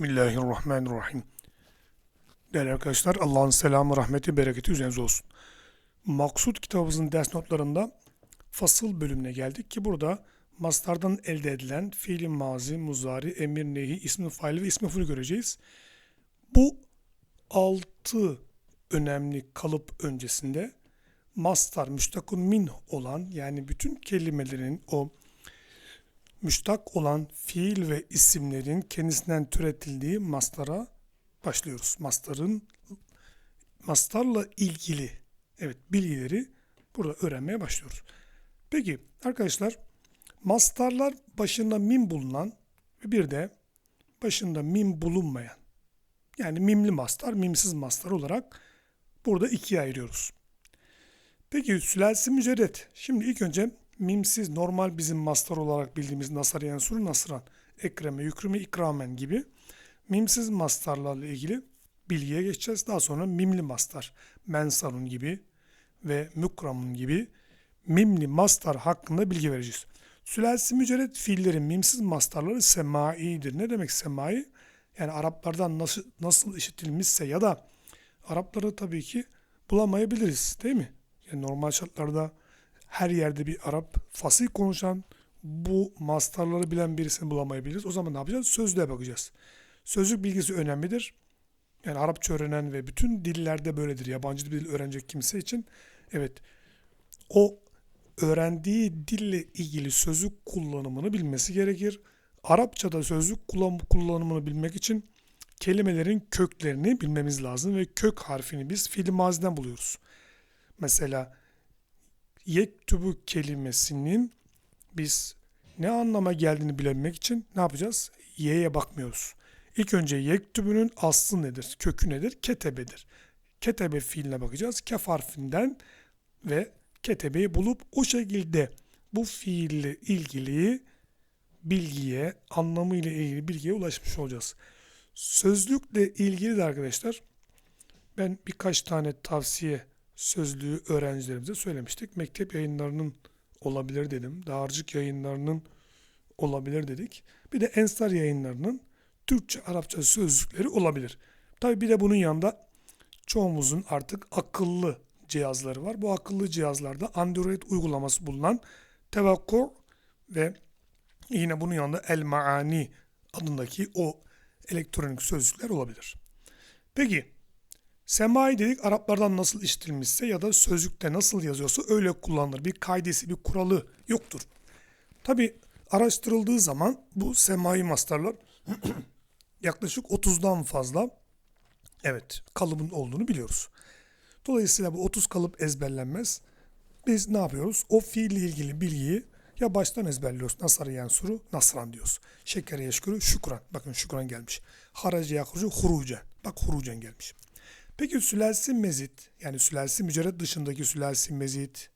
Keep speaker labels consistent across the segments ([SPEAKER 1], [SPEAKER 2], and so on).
[SPEAKER 1] Bismillahirrahmanirrahim. Değerli arkadaşlar Allah'ın selamı, rahmeti, bereketi üzerinize olsun. Maksut kitabımızın ders notlarında fasıl bölümüne geldik ki burada mastardan elde edilen fiili mazi, muzari, emir, nehi, ismi fail ve ismi ful göreceğiz. Bu altı önemli kalıp öncesinde mastar müştakun min olan yani bütün kelimelerin o müştak olan fiil ve isimlerin kendisinden türetildiği mastara başlıyoruz. Mastarın mastarla ilgili evet bilgileri burada öğrenmeye başlıyoruz. Peki arkadaşlar mastarlar başında mim bulunan ve bir de başında mim bulunmayan yani mimli mastar, mimsiz mastar olarak burada ikiye ayırıyoruz. Peki sülasi mücerret. Şimdi ilk önce mimsiz normal bizim mastar olarak bildiğimiz nasar yansuru nasran, ekreme, yükrüme, ikramen gibi mimsiz mastarlarla ilgili bilgiye geçeceğiz. Daha sonra mimli mastar, mensarun gibi ve mukramun gibi mimli mastar hakkında bilgi vereceğiz. Sülasi mücerret fiillerin mimsiz mastarları semaidir. Ne demek semai? Yani Araplardan nasıl, nasıl işitilmişse ya da Arapları tabii ki bulamayabiliriz değil mi? Yani normal şartlarda her yerde bir Arap fasih konuşan bu mastarları bilen birisini bulamayabiliriz. O zaman ne yapacağız? Sözlüğe bakacağız. Sözlük bilgisi önemlidir. Yani Arapça öğrenen ve bütün dillerde böyledir. Yabancı bir dil öğrenecek kimse için evet o öğrendiği dille ilgili sözlük kullanımını bilmesi gerekir. Arapçada sözlük kullanımını bilmek için kelimelerin köklerini bilmemiz lazım ve kök harfini biz fiil maziden buluyoruz. Mesela yektubu kelimesinin biz ne anlama geldiğini bilemek için ne yapacağız? Y'ye bakmıyoruz. İlk önce yektubunun aslı nedir? Kökü nedir? Ketebedir. Ketebe fiiline bakacağız. Kef harfinden ve ketebeyi bulup o şekilde bu fiille ilgili bilgiye, anlamıyla ilgili bilgiye ulaşmış olacağız. Sözlükle ilgili de arkadaşlar ben birkaç tane tavsiye sözlüğü öğrencilerimize söylemiştik. Mektep yayınlarının olabilir dedim. Dağarcık yayınlarının olabilir dedik. Bir de Ensar yayınlarının Türkçe, Arapça sözlükleri olabilir. Tabi bir de bunun yanında çoğumuzun artık akıllı cihazları var. Bu akıllı cihazlarda Android uygulaması bulunan Tevakkur ve yine bunun yanında El Maani adındaki o elektronik sözlükler olabilir. Peki Semai dedik Araplardan nasıl işitilmişse ya da sözlükte nasıl yazıyorsa öyle kullanılır. Bir kaidesi, bir kuralı yoktur. Tabi araştırıldığı zaman bu semai mastarlar yaklaşık 30'dan fazla evet kalıbın olduğunu biliyoruz. Dolayısıyla bu 30 kalıp ezberlenmez. Biz ne yapıyoruz? O fiille ilgili bilgiyi ya baştan ezberliyoruz. Nasar yansuru, nasran diyoruz. Şeker yeşkürü, şükran. Bakın şükran gelmiş. Haraci yakrucu, hurucen. Bak hurucen gelmiş. Peki sülasi mezit yani sülasi mücerret dışındaki sülasi mezit,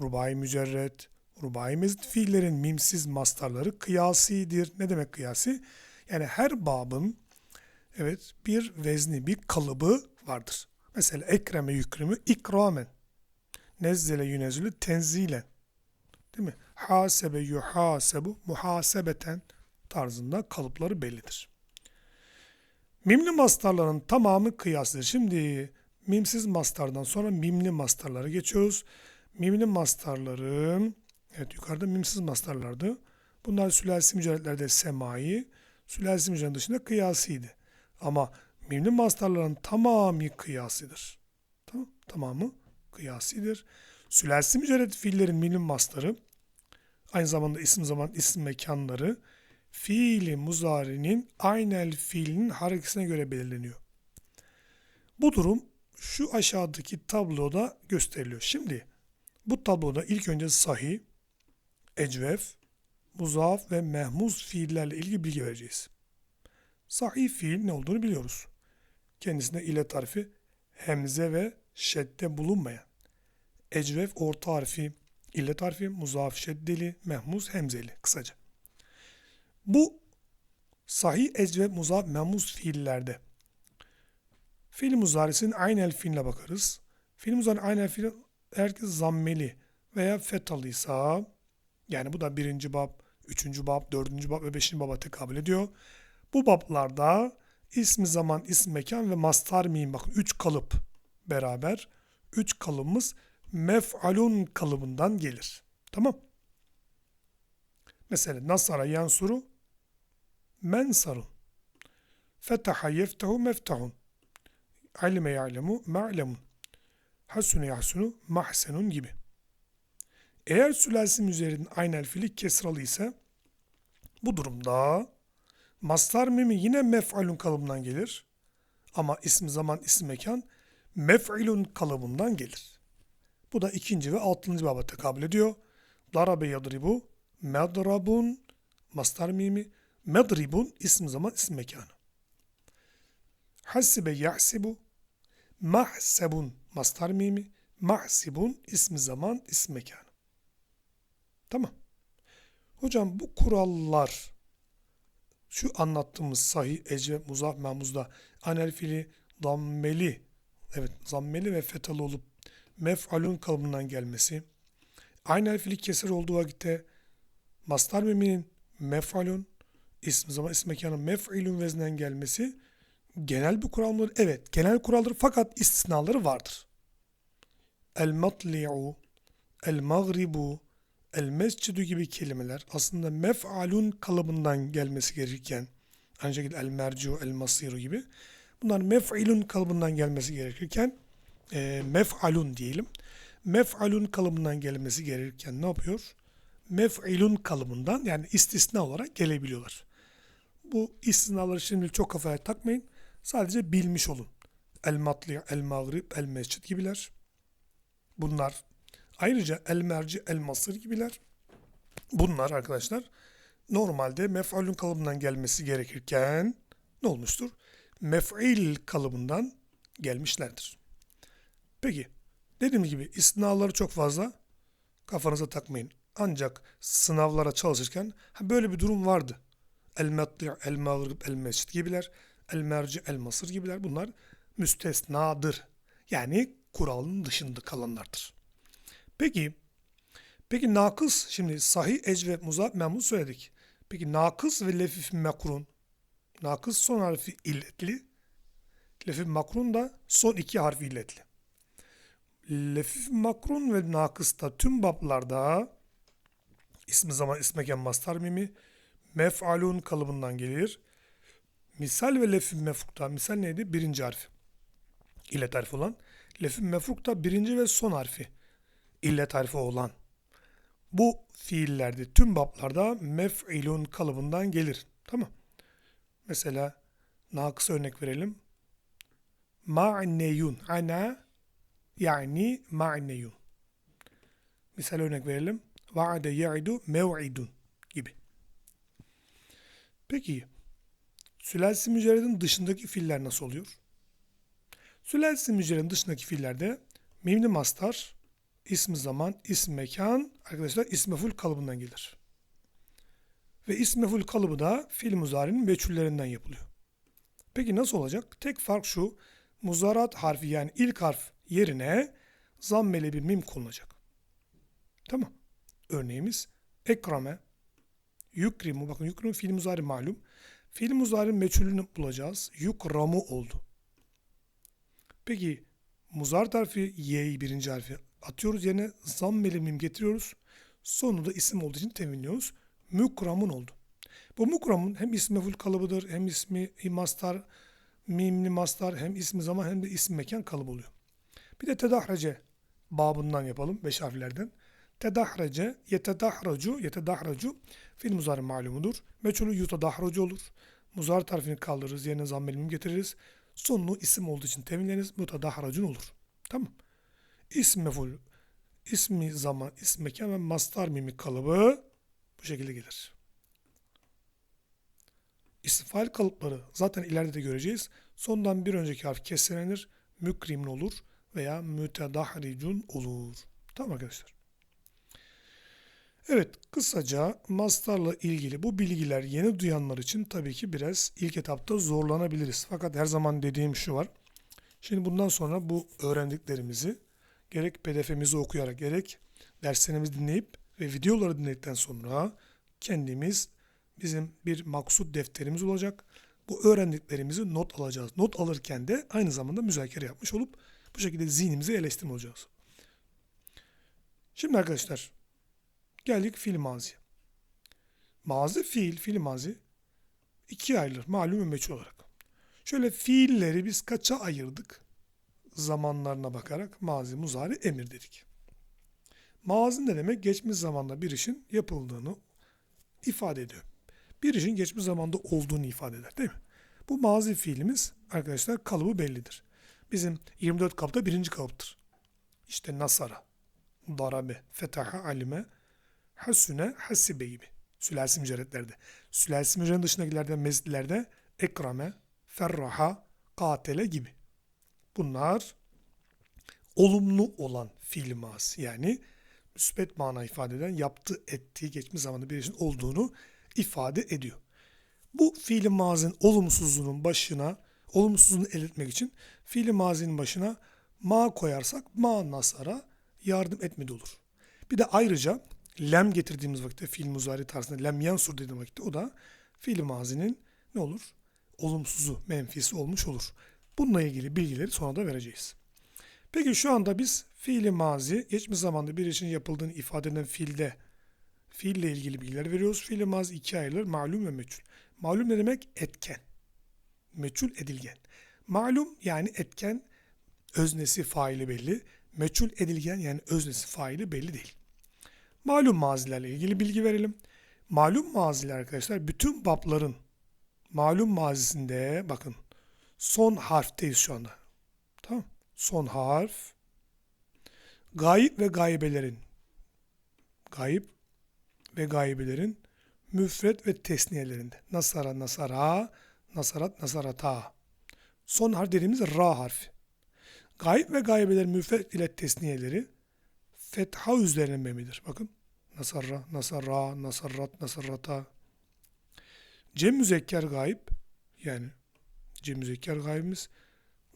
[SPEAKER 1] rubai mücerret, rubai mezit fiillerin mimsiz mastarları kıyasidir. Ne demek kıyasi? Yani her babın evet bir vezni, bir kalıbı vardır. Mesela ekreme yükrümü ikramen. Nezzele yünezzülü tenzilen. Değil mi? Hasebe yuhasebu muhasebeten tarzında kalıpları bellidir. Mimli mastarların tamamı kıyasdır. Şimdi mimsiz mastardan sonra mimli mastarlara geçiyoruz. Mimli mastarların evet yukarıda mimsiz mastarlardı. Bunlar sülasi mücerretlerde semai, sülasi mücerret dışında kıyasıydı. Ama mimli mastarların tamamı kıyasıdır. Tamam, tamamı kıyasıdır. Sülasi mücerret fiillerin mimli mastarı aynı zamanda isim zaman isim mekanları fiili muzarinin aynel fiilinin harekesine göre belirleniyor. Bu durum şu aşağıdaki tabloda gösteriliyor. Şimdi bu tabloda ilk önce sahih, ecvef, muzaf ve mehmuz fiillerle ilgili bilgi vereceğiz. Sahih fiil ne olduğunu biliyoruz. Kendisinde ile tarifi hemze ve şedde bulunmayan. Ecvef orta harfi, illet harfi, muzaf şeddeli, mehmuz hemzeli kısaca. Bu sahih ec ve muzaf memuz fiillerde. Fiil muzarisinin aynel fiiline bakarız. Fiil muzari aynel fiil herkes zammeli veya fetalıysa yani bu da birinci bab, üçüncü bab, dördüncü bab ve beşinci baba tekabül ediyor. Bu bablarda ismi zaman, ismi mekan ve mastar mim bakın 3 kalıp beraber 3 kalıbımız mef'alun kalıbından gelir. Tamam. Mesela nasara yansuru mensarun. Fetaha yeftehu meftahun. Alime ya'lemu ma'lemun. Hasunu yahsunu mahsenun gibi. Eğer sülasim üzerinin aynel fiili kesralı ise bu durumda mastar mimi yine mef'alun kalıbından gelir. Ama isim zaman, isim mekan mef'ilun kalıbından gelir. Bu da ikinci ve altıncı baba tekabül ediyor. Darabe yadribu, medrabun, mastar mimi, medribun isim zaman, isim mekanı. Hasibe yahsibu, mahsebun mastar mimi, mahsibun ismi zaman, isim mekanı. Tamam. Hocam bu kurallar şu anlattığımız sahih, ecve, muzaf, memuzda anel fiili dammeli evet zammeli ve fetalı olup mef'alun kalıbından gelmesi aynel fiili kesir olduğu vakitte mastar miminin mef'alun ismi zaman ismi mekanın mef'ilun veznen gelmesi genel bir kural mıdır? Evet genel kuraldır fakat istisnaları vardır. El matli'u el magribu el mescidu gibi kelimeler aslında mef'alun kalıbından gelmesi gerekirken aynı şekilde el mercu, el masiru gibi bunlar mef'ilun kalıbından gelmesi gerekirken e, mef'alun diyelim. Mef'alun kalıbından gelmesi gerekirken ne yapıyor? Mef'ilun kalıbından yani istisna olarak gelebiliyorlar. Bu istisnaları şimdi çok kafaya takmayın. Sadece bilmiş olun. El matli, el mağrib, el mescid gibiler. Bunlar Ayrıca el merci, el masır gibiler. Bunlar arkadaşlar normalde mef'alün kalıbından gelmesi gerekirken ne olmuştur? Mef'il kalıbından gelmişlerdir. Peki dediğim gibi istisnaları çok fazla kafanıza takmayın. Ancak sınavlara çalışırken ha böyle bir durum vardı. El metli, el mağrib, el mescid gibiler. El merci, el masır gibiler. Bunlar müstesnadır. Yani kuralın dışında kalanlardır. Peki, peki nakıs, şimdi sahih, ec ve muzab memnun söyledik. Peki nakıs ve lefif mekrun. Nakıs son harfi illetli. Lefif makrun da son iki harfi illetli. Lefif makrun ve nakısta tüm bablarda ismi zaman ismeken mastar mimi mef'alun kalıbından gelir. Misal ve lefif mefrukta. Misal neydi? Birinci harfi. İllet harfi olan. Lefif mefrukta birinci ve son harfi illet harfi olan bu fiillerde tüm bablarda mef'ilun kalıbından gelir. Tamam. Mesela nakıs örnek verelim. Ma'neyun. Ana yani ma'neyun. Misal örnek verelim. Va'ade ya'idu mev'idun. Peki sülasi mücerredin dışındaki fiiller nasıl oluyor? Sülasi mücerredin dışındaki fiillerde mimli mastar ismi zaman, ism mekan arkadaşlar ismeful kalıbından gelir. Ve ismeful kalıbı da fiil muzarinin meçhullerinden yapılıyor. Peki nasıl olacak? Tek fark şu. Muzarat harfi yani ilk harf yerine zammeli bir mim konulacak. Tamam. Örneğimiz ekrame, yukrimu. Bakın yukrimu fiil muzari malum. Fiil muzari meçhulünü bulacağız. Yukramu oldu. Peki muzar harfi y'yi birinci harfi atıyoruz yerine zammeli mim getiriyoruz. Sonunda isim olduğu için teminliyoruz. Mukramun oldu. Bu mukramun hem ismi full kalıbıdır hem ismi mastar, mimli mastar hem ismi zaman hem de isim mekan kalıbı oluyor. Bir de tedahrece babından yapalım beş harflerden. Tedahrece, yetedahracu, yetedahracu fil muzari malumudur. Meçhulü yutedahracu olur. Muzar tarifini kaldırırız, yerine zammeli mim getiririz. Sonunu isim olduğu için teminleriz. Mutadahracun olur. Tamam. İsm meful, ismi zaman, ism mekan ve mastar mimi kalıbı bu şekilde gelir. İstifal kalıpları zaten ileride de göreceğiz. Sondan bir önceki harf kesrenir, mükrimin olur veya mütedahricun olur. Tamam arkadaşlar. Evet, kısaca mastarla ilgili bu bilgiler yeni duyanlar için tabii ki biraz ilk etapta zorlanabiliriz. Fakat her zaman dediğim şu var. Şimdi bundan sonra bu öğrendiklerimizi gerek pdf'mizi okuyarak gerek derslerimizi dinleyip ve videoları dinledikten sonra kendimiz bizim bir maksut defterimiz olacak. bu öğrendiklerimizi not alacağız. Not alırken de aynı zamanda müzakere yapmış olup bu şekilde zihnimizi eleştirme olacağız. Şimdi arkadaşlar geldik fiil mazi. Mazi fiil, fiil mazi ikiye ayrılır malum ve olarak. Şöyle fiilleri biz kaça ayırdık? Zamanlarına bakarak mazi, muzari, emir dedik. Mazi ne demek? Geçmiş zamanda bir işin yapıldığını ifade ediyor. Bir işin geçmiş zamanda olduğunu ifade eder değil mi? Bu mazi fiilimiz arkadaşlar kalıbı bellidir. Bizim 24 kalıpta birinci kalıptır. İşte nasara, darabe, fetaha, alime, hasune, hasibe gibi. Sülasi mücerretlerde. Sülasi mücerretin dışındakilerde, mezdilerde ekrame, ferraha, katele gibi. Bunlar olumlu olan fiil. Yani müsbet mana ifade eden yaptığı, ettiği, geçmiş zamanda bir işin olduğunu ifade ediyor. Bu fiil mazinin olumsuzluğunun başına, olumsuzluğunu elde etmek için fiil mazinin başına ma koyarsak ma nasara yardım etmedi olur. Bir de ayrıca lem getirdiğimiz vakitte fiil muzari tarzında lem yansur dediğim vakitte o da fiil mazinin ne olur? Olumsuzu, menfisi olmuş olur. Bununla ilgili bilgileri sonra da vereceğiz. Peki şu anda biz fiili mazi, geçmiş zamanda bir işin yapıldığını ifade eden fiilde fiille ilgili bilgiler veriyoruz. Fiili mazi ikiye ayrılır. Malum ve meçhul. Malum ne demek? Etken. Meçhul edilgen. Malum yani etken öznesi faili belli. Meçhul edilgen yani öznesi faili belli değil. Malum mazilerle ilgili bilgi verelim. Malum maziler arkadaşlar bütün babların malum mazisinde bakın son harfteyiz şu anda. Tamam. Son harf. Gayip ve gaybelerin gayip ve gaybelerin müfret ve tesniyelerinde. Nasara, nasara, nasarat, nasarata. Son harf dediğimiz ra harfi. Gayip ve gaybelerin müfret ile tesniyeleri fetha üzerine memidir. Bakın. Nasarra, nasarra, nasarrat, nasarrata. Cem müzekker gayip yani cem müzekker gaybimiz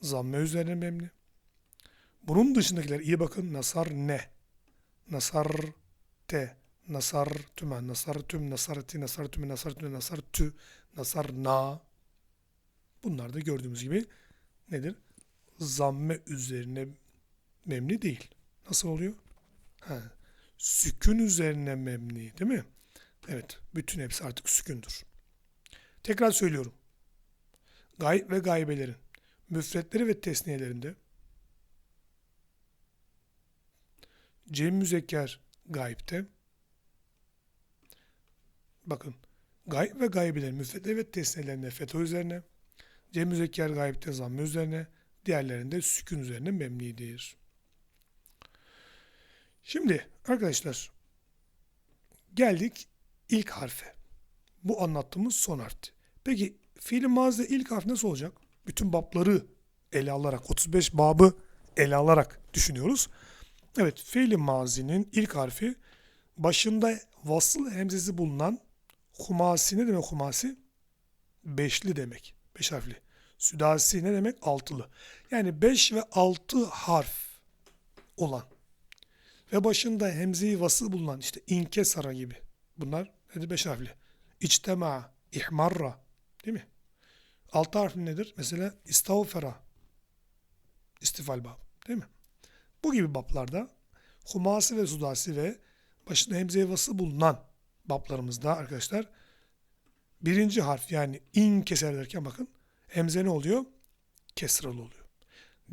[SPEAKER 1] zamme üzerine memli. Bunun dışındakiler iyi bakın. Nasar ne? Nasar te. Nasar tüme. Nasar tüm. Nasar ti. Nasar tüme. Nasar tüme. Nasar tü. Nasar na. Bunlar da gördüğümüz gibi nedir? Zamme üzerine memni değil. Nasıl oluyor? Ha, sükün üzerine memni değil mi? Evet. Bütün hepsi artık sükündür. Tekrar söylüyorum. Gayb ve gaybelerin müfretleri ve tesniyelerinde Cem müzekker gayipte. Bakın. Gayb ve gaybelerin müfretleri ve tesniyelerinde fetho üzerine. Cem müzekker gayipte zamme üzerine. Diğerlerinde sükun üzerine memnidir. Şimdi arkadaşlar geldik ilk harfe. Bu anlattığımız son harf. Peki fiil mazide ilk harf nasıl olacak? Bütün babları ele alarak 35 babı ele alarak düşünüyoruz. Evet fiil mazinin ilk harfi başında vasıl hemzesi bulunan humasi ne demek humasi? Beşli demek. Beş harfli. Südasi ne demek? Altılı. Yani beş ve altı harf olan ve başında hemzeyi vasıl bulunan işte inkesara gibi. Bunlar nedir? Beş harfli. İçtema, ihmarra değil mi? Altı harfli nedir? Mesela istavfera. İstifal bab. Değil mi? Bu gibi bablarda humasi ve sudasi ve başında hemze vası bulunan bablarımızda arkadaşlar birinci harf yani in keser bakın hemze ne oluyor? Kesralı oluyor.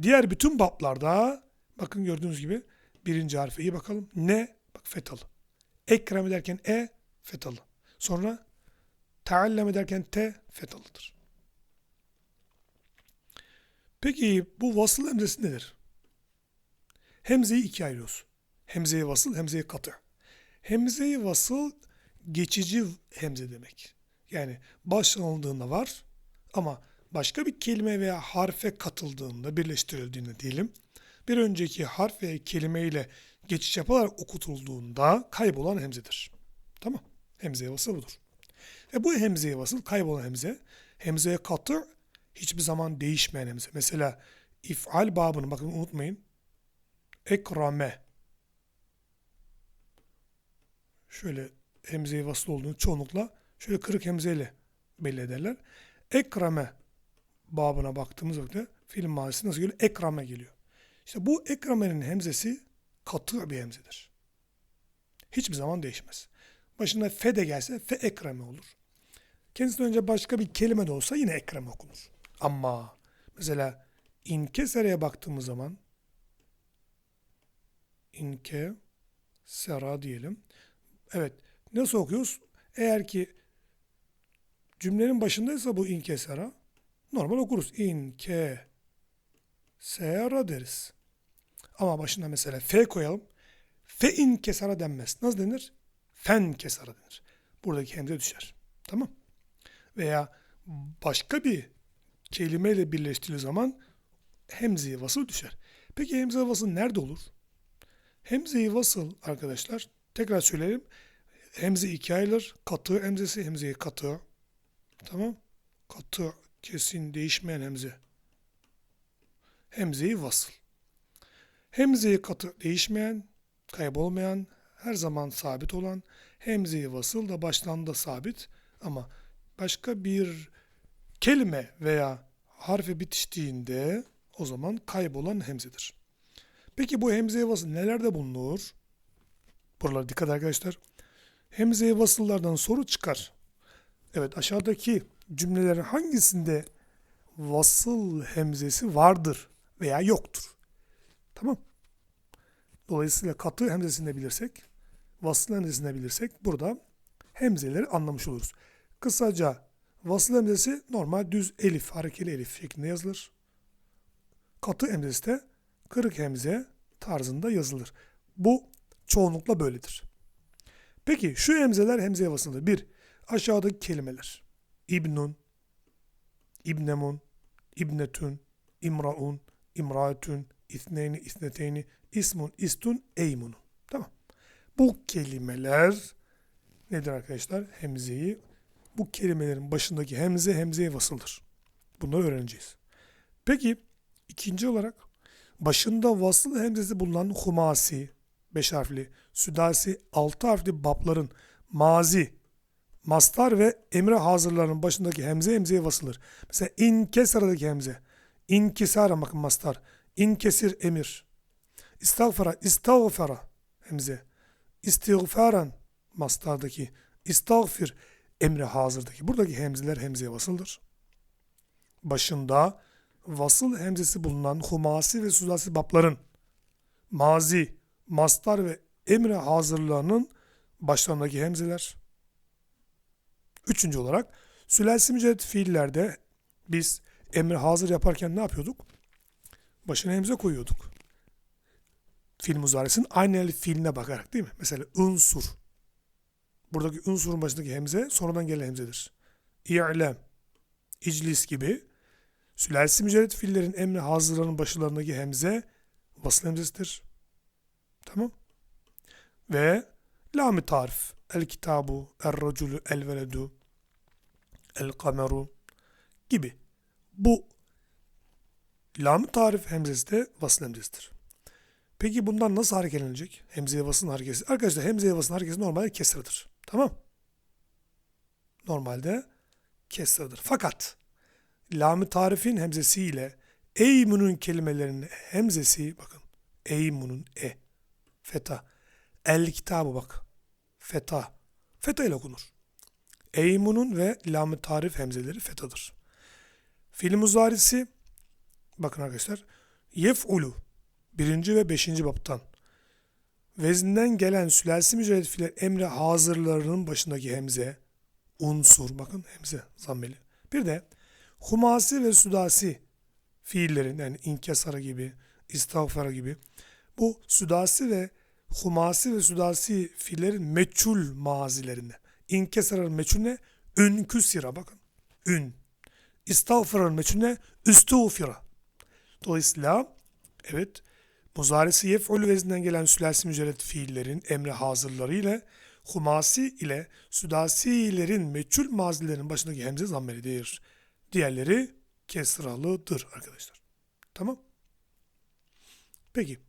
[SPEAKER 1] Diğer bütün bablarda bakın gördüğünüz gibi birinci harfe iyi bakalım. Ne? Bak fetalı. Ekrem ederken e fetalı. Sonra taallem ederken te fetalıdır. Peki bu vasıl hemzesi nedir? Hemzeyi ikiye ayırıyoruz. Hemzeyi vasıl, hemzeyi katı. Hemzeyi vasıl geçici hemze demek. Yani başlanıldığında var ama başka bir kelime veya harfe katıldığında, birleştirildiğinde diyelim, bir önceki harf veya kelime ile geçiş yapılarak okutulduğunda kaybolan hemzedir. Tamam. Hemzeye vasıl budur. Ve bu hemzeye vasıl, kaybolan hemze, hemzeye katı hiçbir zaman değişmeyen hemze. Mesela ifal babını bakın unutmayın. Ekrame. Şöyle hemzeye vasıl olduğunu çoğunlukla şöyle kırık hemzeyle belli ederler. Ekreme babına baktığımız vakit fiil mazisi nasıl geliyor? Ekrame geliyor. İşte bu ekremenin hemzesi katı bir hemzedir. Hiçbir zaman değişmez. Başına fe de gelse fe ekreme olur. Kendisinden önce başka bir kelime de olsa yine ekreme okunur. Ama mesela inkesere'ye baktığımız zaman inke sera diyelim. Evet. Nasıl okuyoruz? Eğer ki cümlenin başındaysa bu inkesara normal okuruz. İnke sera deriz. Ama başına mesela f koyalım. Fe in kesara denmez. Nasıl denir? Fen kesara denir. Buradaki hemze düşer. Tamam. Veya başka bir kelimeyle birleştiği zaman hemze vasıl düşer. Peki hemze vasıl nerede olur? Hemze-i vasıl arkadaşlar tekrar söyleyelim. Hemze iki ayrılır. Katı hemzesi, hemze-i katı. Tamam. Katı, kesin, değişmeyen hemze. Hemze-i vasıl. Hemze-i katı değişmeyen, kaybolmayan, her zaman sabit olan, hemze-i vasıl da baştan sabit ama başka bir kelime veya harfe bitiştiğinde o zaman kaybolan hemzedir. Peki bu hemze-i vasıl nelerde bulunur? Buralara dikkat arkadaşlar. Hemze-i vasıllardan soru çıkar. Evet aşağıdaki cümlelerin hangisinde vasıl hemzesi vardır veya yoktur? Tamam. Dolayısıyla katı hemzesini de bilirsek, vasıl hemzesini de bilirsek burada hemzeleri anlamış oluruz. Kısaca vasıl hemzesi normal düz elif, harekeli elif şeklinde yazılır. Katı hemzesi de kırık hemze tarzında yazılır. Bu çoğunlukla böyledir. Peki şu hemzeler hemzeye vasıldır. Bir, aşağıdaki kelimeler. İbnun, İbnemun, İbnetün, İmraun, İmraatün, İthneyni, İthneteyni, İsmun, İstun, Eymun. Tamam. Bu kelimeler nedir arkadaşlar? Hemzeyi, bu kelimelerin başındaki hemze hemzeye vasıldır. Bunları öğreneceğiz. Peki ikinci olarak başında vasıl hemzesi bulunan humasi, beş harfli, südasi, altı harfli babların mazi, mastar ve emre hazırlarının başındaki hemze hemzeye vasılır. Mesela inkesara'daki hemze. İnkisara bakın mastar. İnkesir emir. İstağfara, istağfara hemze. İstiğfaran mastardaki. İstağfir emre hazırdaki. Buradaki hemzeler hemzeye vasıldır. Başında vasıl hemzesi bulunan humasi ve sudasi babların mazi, mastar ve emre hazırlığının başlarındaki hemzeler. Üçüncü olarak sülasi mücerret fiillerde biz emre hazır yaparken ne yapıyorduk? Başına hemze koyuyorduk. Fiil muzaresinin aynı elif fiiline bakarak değil mi? Mesela unsur. Buradaki unsurun başındaki hemze sonradan gelen hemzedir. İ'lem, iclis gibi sülasi mücerret fiillerin emri hazırlarının başlarındaki hemze vasıl hemzesidir. Tamam. Ve lam tarif. El kitabu, el raculu, el veledu, el kameru gibi. Bu lam tarif hemzesi de vasıl hemzesidir. Peki bundan nasıl hareketlenecek? Hemzeye vasılın hareketi. Arkadaşlar hemzeye vasılın hareketi normalde kesradır. Tamam. Normalde kesradır. Fakat lam tarifin hemzesiyle eymunun kelimelerinin hemzesi bakın eymunun e feta el kitabı bak feta feta ile okunur. Eymunun ve lam tarif hemzeleri fetadır. Fiil muzarisi bakın arkadaşlar yef'ulu birinci ve beşinci baptan vezninden gelen sülasi mücerret emre hazırlarının başındaki hemze unsur bakın hemze zammeli. Bir de humasi ve sudasi fiillerin yani inkesara gibi, istağfara gibi bu sudasi ve humasi ve sudasi fiillerin meçhul mazilerinde. İnkesarın meçhul ne? Ünküsira bakın. Ün. İstağfarın meçhul ne? Dolayısıyla evet muzaresi yef'ul vezninden gelen sülasi mücerret fiillerin emre hazırları ile humasi ile sudasilerin meçhul mazilerin başındaki hemze zammelidir. Diğerleri kesralıdır arkadaşlar. Tamam. Peki.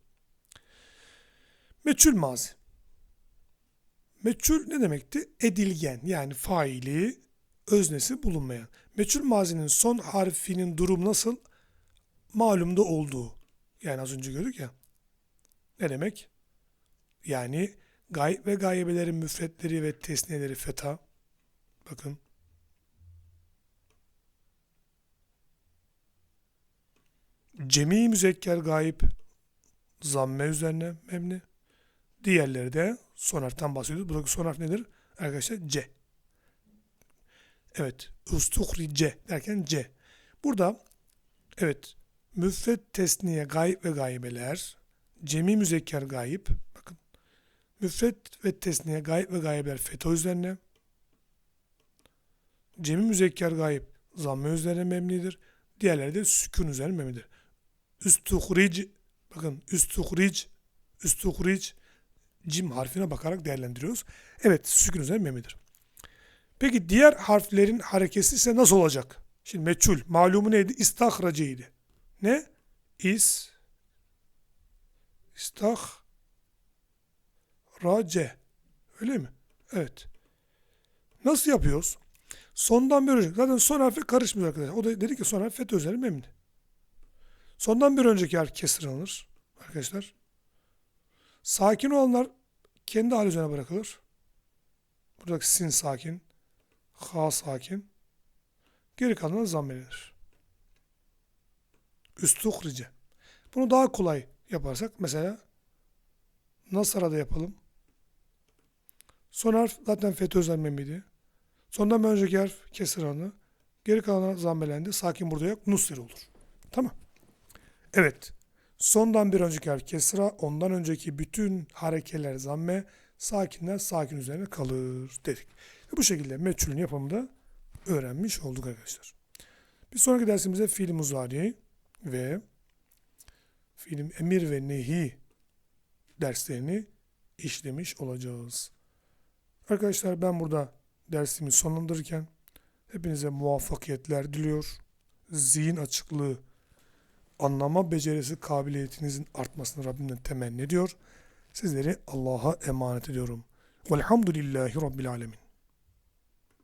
[SPEAKER 1] Meçhul mazi. Meçhul ne demekti? Edilgen yani faili, öznesi bulunmayan. Meçhul mazinin son harfinin durum nasıl? Malumda olduğu. Yani az önce gördük ya. Ne demek? Yani gayb ve gaybelerin müfretleri ve tesniyeleri feta. Bakın. Cemi müzekker gayb zamme üzerine memni. Diğerleri de son harften bahsediyoruz. Buradaki son harf nedir? Arkadaşlar C. Evet. Ustuhrice derken C. Burada evet müfret tesniye gayb ve gaybeler cemi müzekker gayb bakın müfret ve tesniye gayb ve gaybeler feta üzerine cemi müzekker gayb zamme üzerine memlidir. Diğerleri de sükun üzerine memlidir. Üstuhric bakın üstuhric üstuhric cim harfine bakarak değerlendiriyoruz. Evet sükun üzerine memlidir. Peki diğer harflerin harekesi ise nasıl olacak? Şimdi meçhul. Malumu neydi? İstahracıydı. Ne? İs İstah Race. Öyle mi? Evet. Nasıl yapıyoruz? Sondan bir önceki. Zaten son harfe karışmıyor arkadaşlar. O da dedi ki son harf FETÖ üzeri memni. Sondan bir önceki harf kesir alınır. Arkadaşlar. Sakin olanlar kendi hali üzerine bırakılır. Buradaki sin sakin. Ha sakin. Geri kalanı zammelidir. Üstuhrice. Bunu daha kolay yaparsak mesela Nasara'da yapalım. Son harf zaten FETÖ özelmemiydi. Sondan önceki harf kesir anı. Geri kalanı zammelendi. Sakin burada yok. Nusri olur. Tamam. Evet. Sondan bir önceki harf kesra, ondan önceki bütün harekeler zamme, sakinler sakin üzerine kalır dedik. Ve bu şekilde meçhulün yapımını da öğrenmiş olduk arkadaşlar. Bir sonraki dersimizde fiil muzari ve fiilim emir ve nehi derslerini işlemiş olacağız. Arkadaşlar ben burada dersimi sonlandırırken hepinize muvaffakiyetler diliyor. Zihin açıklığı, anlama becerisi kabiliyetinizin artmasını Rabbimden temenni ediyor. Sizleri Allah'a emanet ediyorum. Velhamdülillahi Rabbil Alemin.